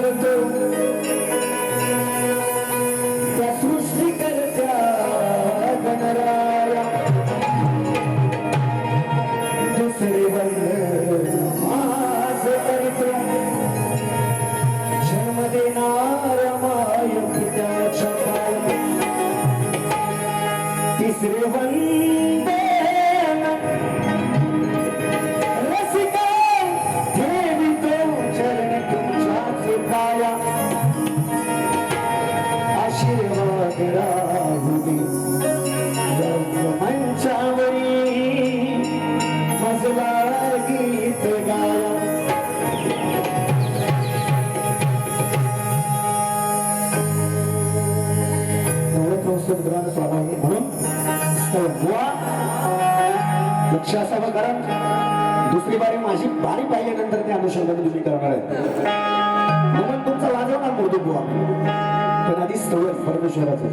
Senator लक्ष असावं कारण दुसरी बारी माझी बारी नंतर त्या अनुषंगाने तुम्ही करणार आहेत मग तुमचा वाजवणार मोदी बुवा पण आधी स्थळ परमेश्वराचं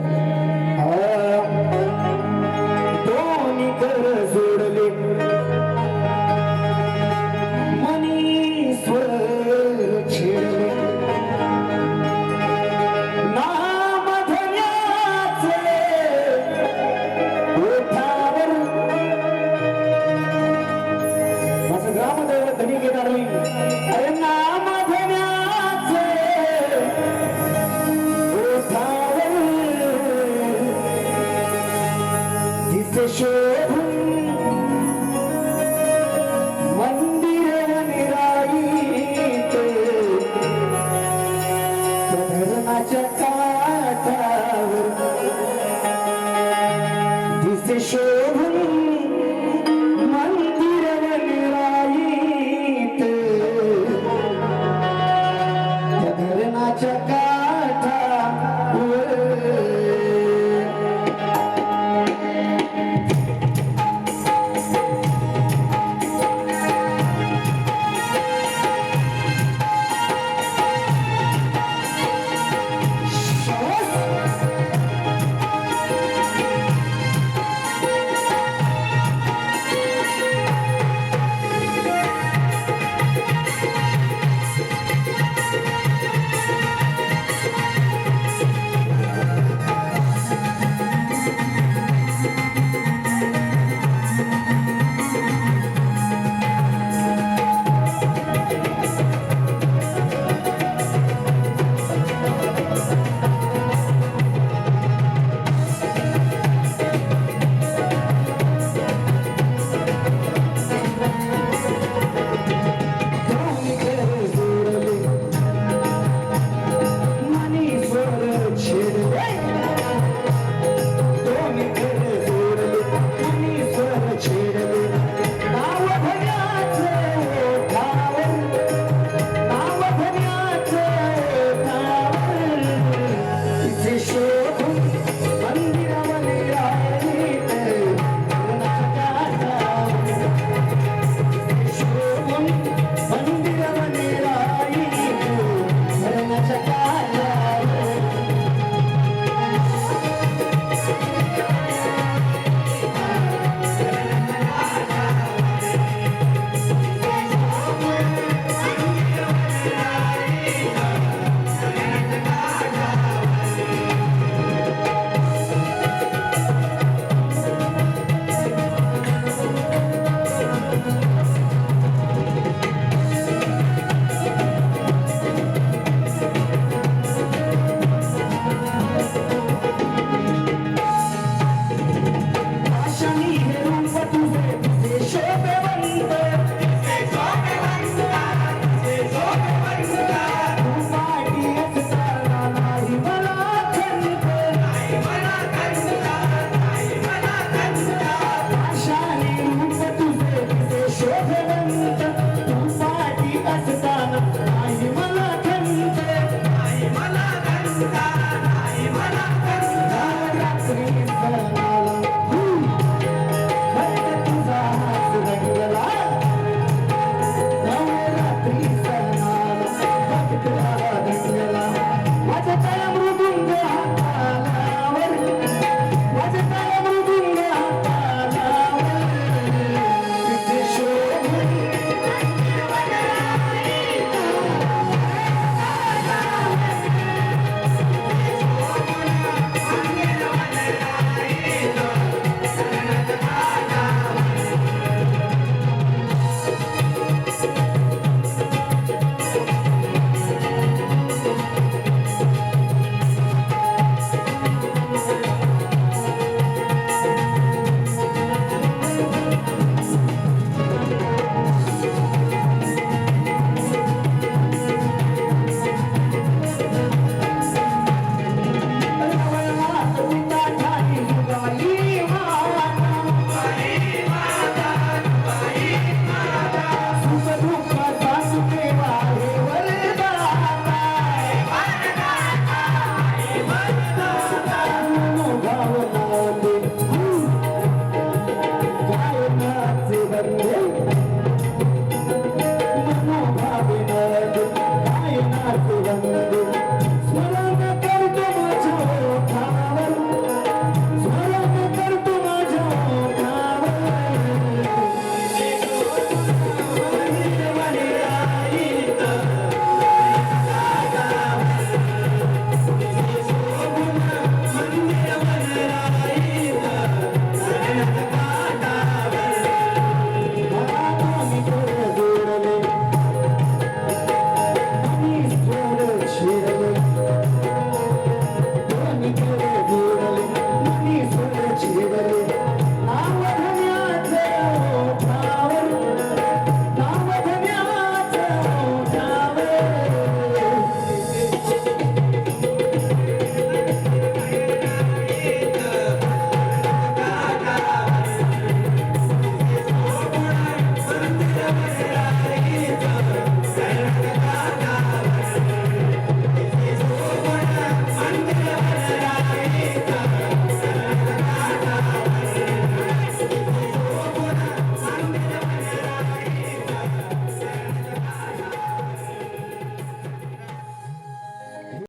chaka